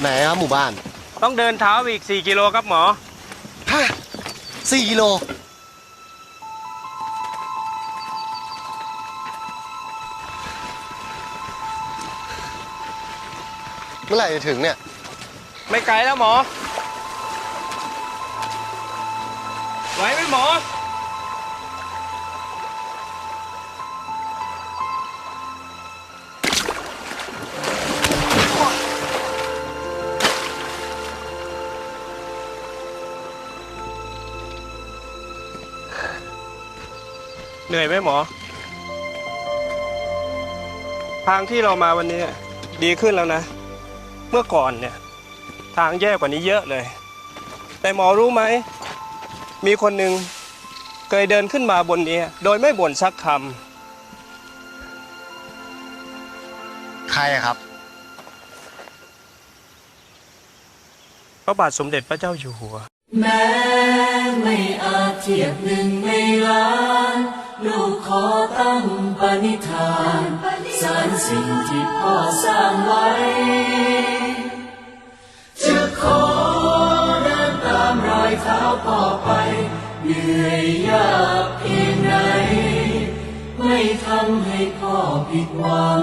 ไหนครับหมู่บ้านต้องเดินเท้าไปอีก 4 กิโลครับหมอ ฮะสี่กิโล เมื่อไหร่จะถึงเนี่ย ไม่ไกลแล้วหมอ ไหวไหมหมอ เหนื่อยไหมหมอ ทางที่เรามาวันนี้ดีขึ้นแล้วนะ เมื่อก่อนเนี่ย ทางแย่กว่านี้เยอะเลย แต่หมอรู้ไหม มีคนหนึ่งเคยเดินขึ้นมาบนนี้ โดยไม่บ่นสักคใครอะครับำพระบาทสมเด็จพระเจ้าอยู่หัว แม้ไม่อาจเทียบหนึ่งในล้าน ลูกขอตั้งปณิธานสารสิ่งที่พ่อสร้างไว้ จะขอเดินตามรอยเท้าพ่อไป เหนื่อยยากเพียงไหน ไม่ทำให้พ่อผิดหวัง